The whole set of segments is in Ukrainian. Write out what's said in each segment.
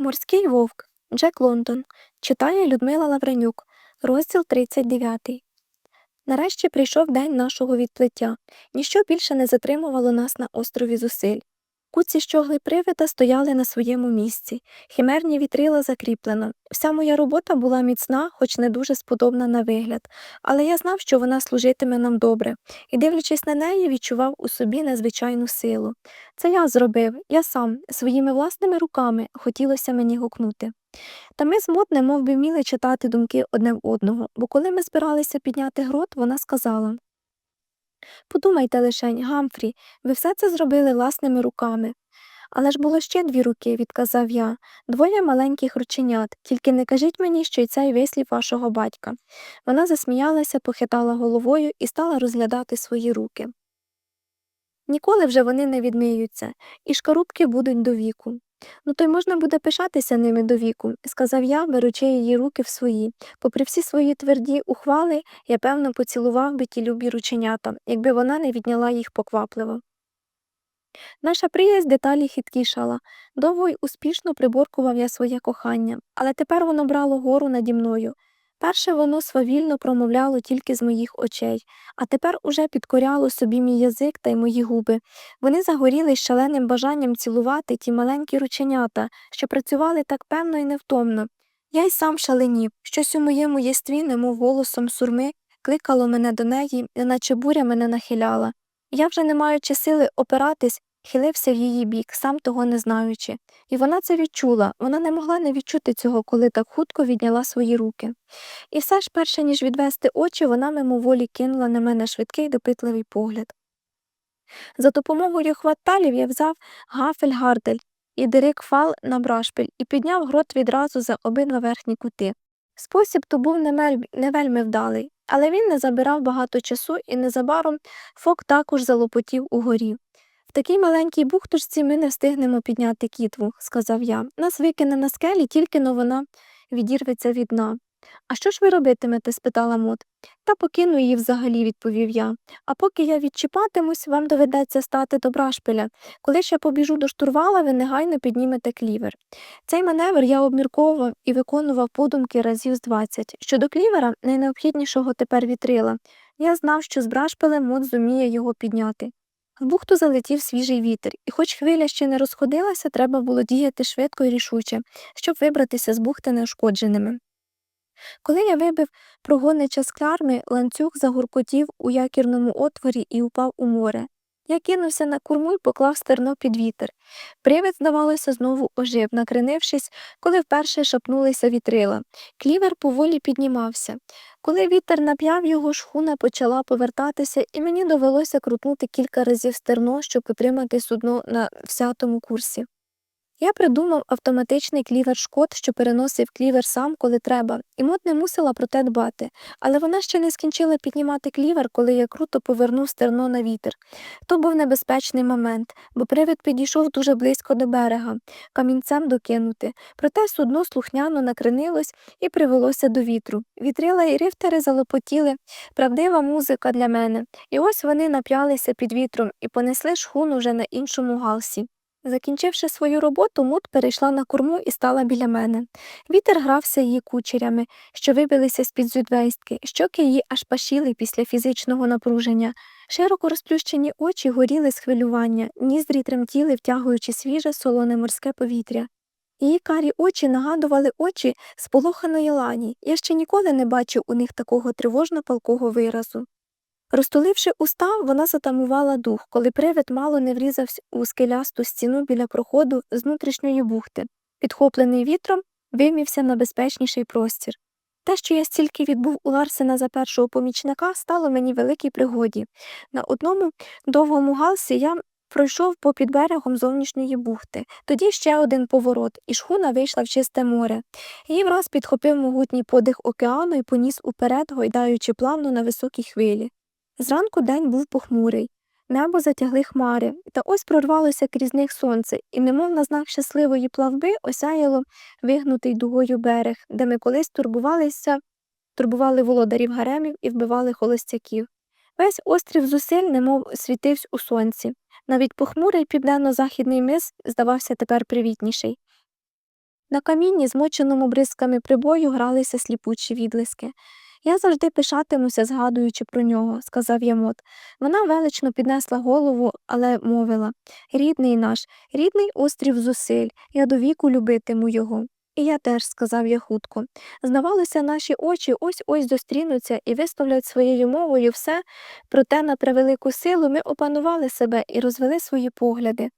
Морський вовк Джек Лондон читає Людмила Лавренюк, розділ 39. Нарешті прийшов день нашого відплиття. Ніщо більше не затримувало нас на острові зусиль. Куці щогли привида стояли на своєму місці, химерні вітрила закріплено. Вся моя робота була міцна, хоч не дуже сподобна на вигляд, але я знав, що вона служитиме нам добре, і, дивлячись на неї, відчував у собі незвичайну силу. Це я зробив, я сам, своїми власними руками, хотілося мені гукнути. Та ми з Мод не мов би вміли читати думки одне в одного, бо коли ми збиралися підняти грот, вона сказала Подумайте лишень, Гамфрі, ви все це зробили власними руками. Але ж було ще дві руки, відказав я, двоє маленьких рученят, тільки не кажіть мені, що й цей вислів вашого батька. Вона засміялася, похитала головою і стала розглядати свої руки. Ніколи вже вони не відмиються, і шкарубки будуть до віку. Ну, то й можна буде пишатися ними до віку, сказав я, беручи її руки в свої. Попри всі свої тверді ухвали, я певно поцілував би ті любі рученята, якби вона не відняла їх поквапливо. Наша приязнь деталі хиткішала. Довго й успішно приборкував я своє кохання, але тепер воно брало гору наді мною. Перше воно свавільно промовляло тільки з моїх очей, а тепер уже підкоряло собі мій язик та й мої губи. Вони загоріли шаленим бажанням цілувати ті маленькі рученята, що працювали так певно і невтомно. Я й сам шаленів, щось у моєму єстві, немов голосом сурми, кликало мене до неї, неначе буря мене нахиляла. Я вже, не маючи сили опиратись, хилився в її бік, сам того не знаючи. І вона це відчула, вона не могла не відчути цього, коли так хутко відняла свої руки. І все ж, перше ніж відвести очі, вона мимоволі кинула на мене швидкий допитливий погляд. За допомогою хватталів я взяв гафель-гардель і дирик фал на брашпиль і підняв грот відразу за обидва верхні кути. Спосіб то був не, мель... не вельми вдалий, але він не забирав багато часу, і незабаром фок також залопотів угорі. В такій маленькій бухточці ми не встигнемо підняти кітву, сказав я. Нас викине на скелі, тільки но вона відірветься від дна. А що ж ви робитимете? спитала Мот. Та покину її взагалі, відповів я. А поки я відчіпатимусь, вам доведеться стати до брашпиля. Коли ж я побіжу до штурвала, ви негайно піднімете клівер. Цей маневр я обмірковував і виконував подумки разів з двадцять. Щодо клівера, найнеобхіднішого тепер вітрила. Я знав, що з брашпилем Мот зуміє його підняти. В бухту залетів свіжий вітер, і хоч хвиля ще не розходилася, треба було діяти швидко і рішуче, щоб вибратися з бухти неушкодженими. Коли я вибив прогонича з клярми, ланцюг загуркотів у якірному отворі і упав у море. Я кинувся на корму і поклав стерно під вітер. Привид, здавалося, знову ожив, накренившись, коли вперше шапнулися вітрила. Клівер поволі піднімався. Коли вітер нап'яв його, шхуна почала повертатися, і мені довелося крутнути кілька разів стерно, щоб утримати судно на всятому курсі. Я придумав автоматичний клівер шкод, що переносив клівер сам, коли треба, і мод не мусила про те дбати, але вона ще не скінчила піднімати клівер, коли я круто повернув стерно на вітер. То був небезпечний момент, бо привид підійшов дуже близько до берега, камінцем докинути. Проте судно слухняно накренилось і привелося до вітру. Вітрила і рифтери залопотіли, правдива музика для мене. І ось вони нап'ялися під вітром і понесли шхуну вже на іншому галсі. Закінчивши свою роботу, Мут перейшла на корму і стала біля мене. Вітер грався її кучерями, що вибилися з-під зюдвейстки, щоки її аж пашіли після фізичного напруження. Широко розплющені очі горіли з хвилювання, ніздрі тремтіли, втягуючи свіже солоне морське повітря. Її карі очі нагадували очі сполоханої лані. Я ще ніколи не бачив у них такого тривожно палкого виразу. Розтуливши уста, вона затамувала дух, коли привид мало не врізався у скелясту стіну біля проходу з внутрішньої бухти. Підхоплений вітром, вимівся на безпечніший простір. Те, що я стільки відбув у Ларсена за першого помічника, стало мені великій пригоді. На одному довгому галсі я пройшов попід берегом зовнішньої бухти, тоді ще один поворот, і шхуна вийшла в чисте море. Її враз підхопив могутній подих океану і поніс уперед, гойдаючи плавно на високій хвилі. Зранку день був похмурий, небо затягли хмари, та ось прорвалося крізь них сонце, і, немов на знак щасливої плавби, осяяло вигнутий дугою берег, де ми колись турбувалися, турбували володарів гаремів і вбивали холостяків. Весь острів зусиль, немов світився у сонці. Навіть похмурий південно-західний мис здавався тепер привітніший. На камінні, змоченому бризками прибою, гралися сліпучі відблиски. Я завжди пишатимуся, згадуючи про нього, сказав Ямот. Вона велично піднесла голову, але мовила Рідний наш, рідний острів зусиль, я до віку любитиму його. І я теж, сказав я хутко. Здавалося, наші очі ось ось зустрінуться і виставлять своєю мовою все, проте на превелику силу ми опанували себе і розвели свої погляди.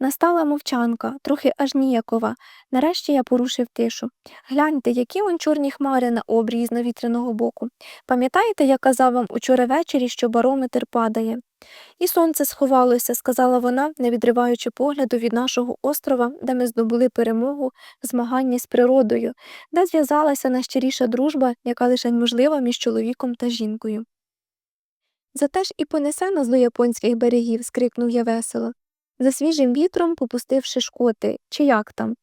Настала мовчанка, трохи аж ніякова. Нарешті я порушив тишу. Гляньте, які он чорні хмари на обрії з навітряного боку. Пам'ятаєте, я казав вам учора ввечері, що барометр падає? І сонце сховалося, сказала вона, не відриваючи погляду від нашого острова, де ми здобули перемогу в змаганні з природою, де зв'язалася найщиріша дружба, яка лише можлива між чоловіком та жінкою. Зате ж і понесе нас до японських берегів, скрикнув я весело. За свіжим вітром попустивши шкоти, чи як там.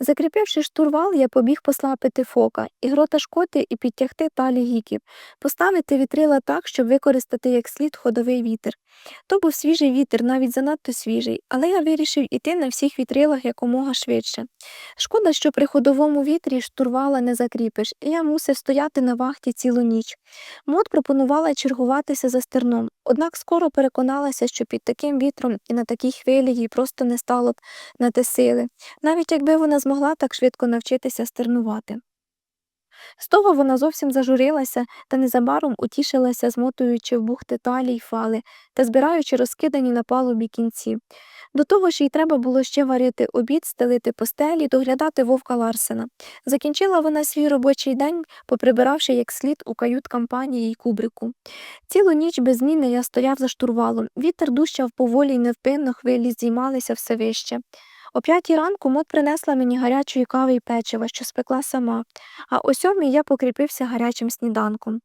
Закріпивши штурвал, я побіг послапити фока, і грота шкоти і підтягти талі гіків, поставити вітрила так, щоб використати як слід ходовий вітер. То був свіжий вітер, навіть занадто свіжий, але я вирішив іти на всіх вітрилах якомога швидше. Шкода, що при ходовому вітрі штурвала не закріпиш, і я мусив стояти на вахті цілу ніч. Мод пропонувала чергуватися за стерном, однак скоро переконалася, що під таким вітром і на такій хвилі їй просто не стало б на те сили, навіть якби вона змогла так швидко навчитися стернувати. З того вона зовсім зажурилася та незабаром утішилася, змотуючи в бухти талій фали та збираючи розкидані на палубі кінці. До того ж їй треба було ще варити обід, стелити постелі, доглядати вовка Ларсена. Закінчила вона свій робочий день, поприбиравши як слід у кают-кампанії й кубрику. Цілу ніч без зміни я стояв за штурвалом. Вітер дущав поволі й невпинно, хвилі здіймалися все вище. О п'ятій ранку мот принесла мені гарячої кави й печива, що спекла сама, а о сьомій я покріпився гарячим сніданком.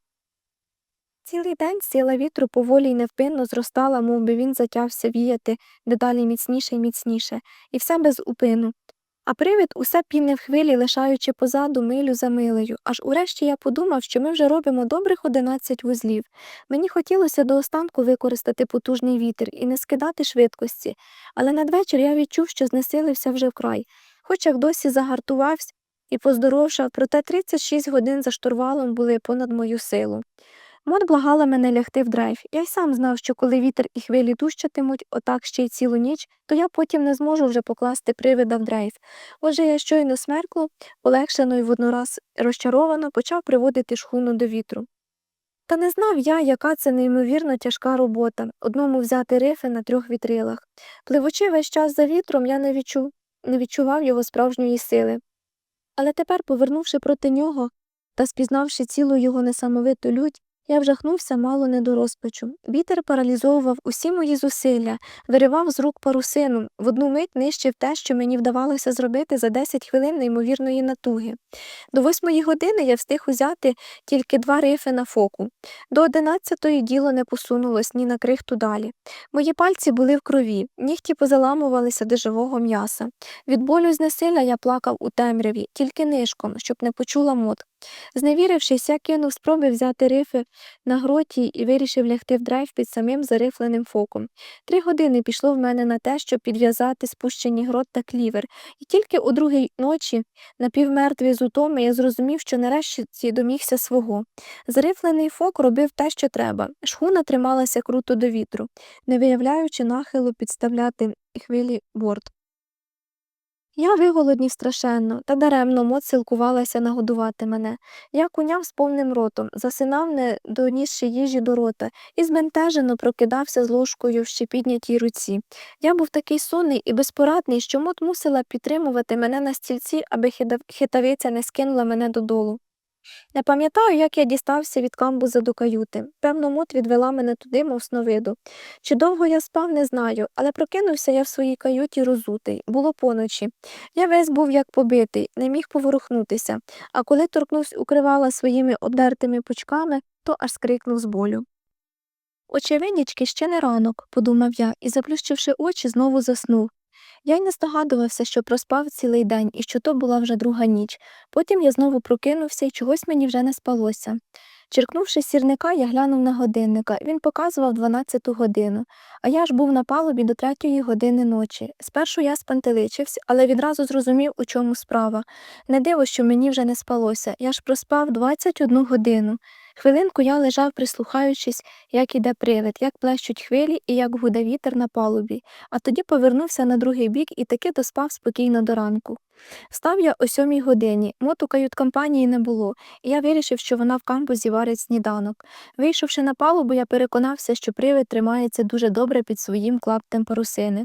Цілий день сила вітру поволі й невпинно зростала, мов би він затявся віяти дедалі міцніше й міцніше, і все без упину. А привид усе пінив хвилі, лишаючи позаду милю за милею, аж урешті я подумав, що ми вже робимо добрих одинадцять вузлів. Мені хотілося до останку використати потужний вітер і не скидати швидкості, але надвечір я відчув, що знесилився вже вкрай, хоч як досі загартувався і поздоровшав, проте 36 годин за штурвалом були понад мою силу. Мот благала мене лягти в драйв. Я й сам знав, що коли вітер і хвилі дущатимуть отак ще й цілу ніч, то я потім не зможу вже покласти привида в драйв. Отже, я щойно смеркло, полегшено й воднораз розчаровано почав приводити шхуну до вітру. Та не знав я, яка це неймовірно тяжка робота одному взяти рифи на трьох вітрилах. Пливучи весь час за вітром, я не відчув, не відчував його справжньої сили. Але тепер, повернувши проти нього та спізнавши цілу його несамовиту лють, я вжахнувся мало не до розпачу. Вітер паралізовував усі мої зусилля, виривав з рук парусину, в одну мить нищив те, що мені вдавалося зробити за 10 хвилин неймовірної натуги. До восьмої години я встиг узяти тільки два рифи на фоку. До одинадцятої діло не посунулось ні на крихту далі. Мої пальці були в крові, нігті позаламувалися до живого м'яса. Від болю знесилля я плакав у темряві, тільки нишком, щоб не почула мот. Зневірившись, я кинув спроби взяти рифи на гроті і вирішив лягти в драйв під самим зарифленим фоком. Три години пішло в мене на те, щоб підв'язати спущені грот та клівер, і тільки у другій ночі, напівмертвий з утоми, я зрозумів, що нарешті домігся свого. Зарифлений фок робив те, що треба. Шхуна трималася круто до вітру, не виявляючи нахилу підставляти хвилі борт. Я виголоднів страшенно, та даремно мот силкувалася нагодувати мене. Я куняв з повним ротом, засинав, не донісши їжі до рота, і збентежено прокидався з ложкою в ще піднятій руці. Я був такий сонний і безпорадний, що мот мусила підтримувати мене на стільці, аби хитавиця не скинула мене додолу. Не пам'ятаю, як я дістався від камбуза до каюти. Певно, мот відвела мене туди, мов сновиду. Чи довго я спав, не знаю, але прокинувся я в своїй каюті розутий. Було поночі. Я весь був як побитий, не міг поворухнутися, а коли торкнувся укривала своїми обдертими пучками, то аж скрикнув з болю. Очевидячки, ще не ранок, подумав я і, заплющивши очі, знову заснув. Я й не здогадувався, що проспав цілий день і що то була вже друга ніч. Потім я знову прокинувся і чогось мені вже не спалося. Черкнувши сірника, я глянув на годинника. Він показував 12 годину, а я ж був на палубі до 3 години ночі. Спершу я спантеличився, але відразу зрозумів, у чому справа. Не диво, що мені вже не спалося. Я ж проспав 21 годину. Хвилинку я лежав, прислухаючись, як іде привид, як плещуть хвилі і як гуде вітер на палубі, а тоді повернувся на другий бік і таки доспав спокійно до ранку. Встав я о сьомій годині, моту кают-компанії не було, і я вирішив, що вона в камбузі варить сніданок. Вийшовши на палубу, я переконався, що привид тримається дуже добре під своїм клаптем парусини.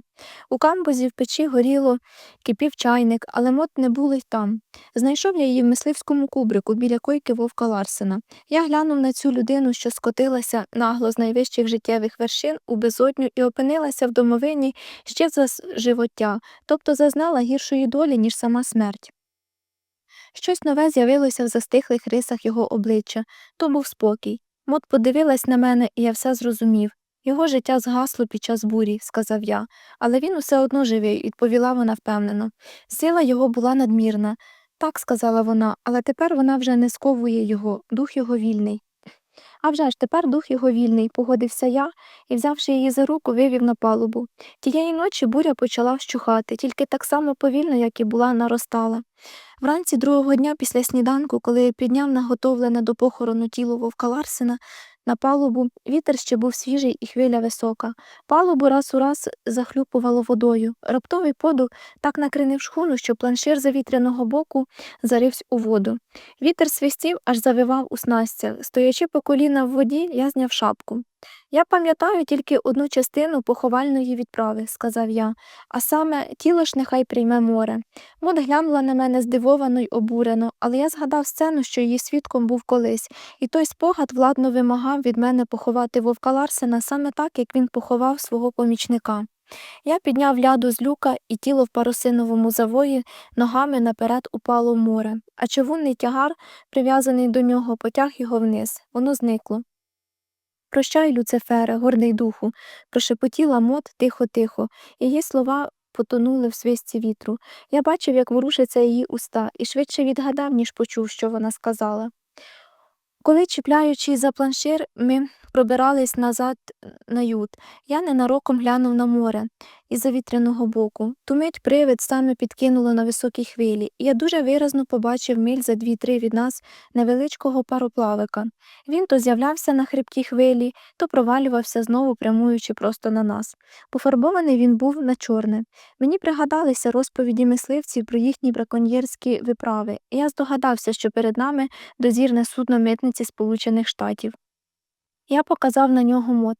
У камбузі в печі горіло, кипів чайник, але мот не було й там. Знайшов я її в мисливському кубрику біля койки вовка Ларсена. Я глянув на цю людину, що скотилася нагло з найвищих життєвих вершин у безодню і опинилася в домовині ще за живоття, тобто зазнала гіршої долі, ніж сама смерть. Щось нове з'явилося в застиглих рисах його обличчя, то був спокій. Мот подивилась на мене, і я все зрозумів. Його життя згасло під час бурі, сказав я, але він усе одно живий, відповіла вона впевнено. Сила його була надмірна. Так, сказала вона, але тепер вона вже не сковує його, дух його вільний. А вже ж тепер дух його вільний, погодився я і, взявши її за руку, вивів на палубу. Тієї ночі буря почала вщухати, тільки так само повільно, як і була, наростала. Вранці другого дня після сніданку, коли я підняв наготовлене до похорону тіло вовка Ларсена, на палубу вітер ще був свіжий і хвиля висока. Палубу раз у раз захлюпувало водою. Раптовий подух так накринив шхуну, що планшир завітряного боку зарився у воду. Вітер свистів, аж завивав у снастях. Стоячи по коліна в воді, я зняв шапку. Я пам'ятаю тільки одну частину поховальної відправи, сказав я, а саме тіло ж нехай прийме море. Мот глянула на мене здивовано й обурено, але я згадав сцену, що її свідком був колись, і той спогад владно вимагав від мене поховати вовка Ларсена саме так, як він поховав свого помічника. Я підняв ляду з люка, і тіло в парусиновому завої ногами наперед упало в море, а човунний тягар, прив'язаний до нього, потяг його вниз. Воно зникло. Прощай, Люцифере, гордий духу, прошепотіла мот тихо-тихо, її слова потонули в свисті вітру. Я бачив, як ворушаться її уста, і швидше відгадав, ніж почув, що вона сказала. Коли, чіпляючись за планшир, ми пробирались назад на ют, я ненароком глянув на море із завітряного боку. Ту мить привид саме підкинуло на високій хвилі, і я дуже виразно побачив миль за дві-три від нас невеличкого пароплавика. Він то з'являвся на хребтій хвилі, то провалювався знову, прямуючи просто на нас. Пофарбований він був на чорне. Мені пригадалися розповіді мисливців про їхні браконьєрські виправи, і я здогадався, що перед нами дозірне судно митниці Сполучених Штатів. Я показав на нього мот,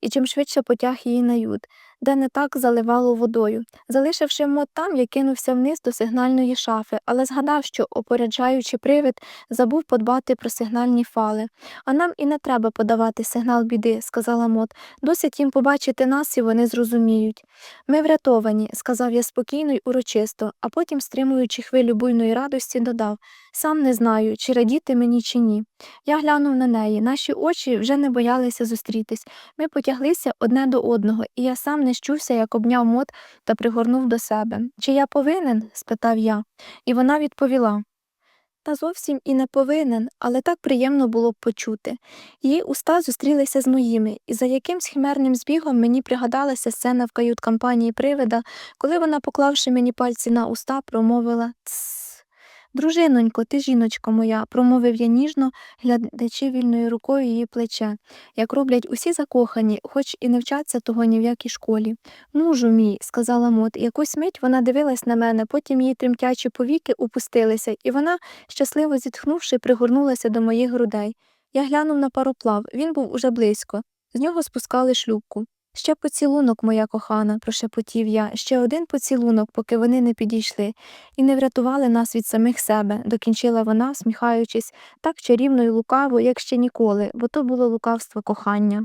і чим швидше потяг її на ют, де не так заливало водою. Залишивши мот там, я кинувся вниз до сигнальної шафи, але згадав, що, опоряджаючи привид, забув подбати про сигнальні фали. А нам і не треба подавати сигнал біди, сказала мот. Досить їм побачити нас, і вони зрозуміють. Ми врятовані, сказав я спокійно й урочисто, а потім, стримуючи хвилю буйної радості, додав сам не знаю, чи радіти мені, чи ні. Я глянув на неї. Наші очі вже не боялися зустрітись. Ми потяглися одне до одного, і я сам не щувся, як обняв мот та пригорнув до себе. Чи я повинен? спитав я, і вона відповіла. Та зовсім і не повинен, але так приємно було б почути. Її уста зустрілися з моїми, і за якимсь химерним збігом мені пригадалася сцена в кают-компанії привида, коли вона, поклавши мені пальці на уста, промовила «Тсс». Дружинонько, ти жіночка моя, промовив я ніжно, глядачи вільною рукою її плече, як роблять усі закохані, хоч і не вчаться того ні в якій школі. Мужу мій, сказала Мот, якусь мить вона дивилась на мене, потім її тремтячі повіки упустилися, і вона, щасливо зітхнувши, пригорнулася до моїх грудей. Я глянув на пароплав, він був уже близько. З нього спускали шлюпку. Ще поцілунок, моя кохана, прошепотів я, ще один поцілунок, поки вони не підійшли, і не врятували нас від самих себе, докінчила вона, всміхаючись, так чарівно й лукаво, як ще ніколи, бо то було лукавство кохання.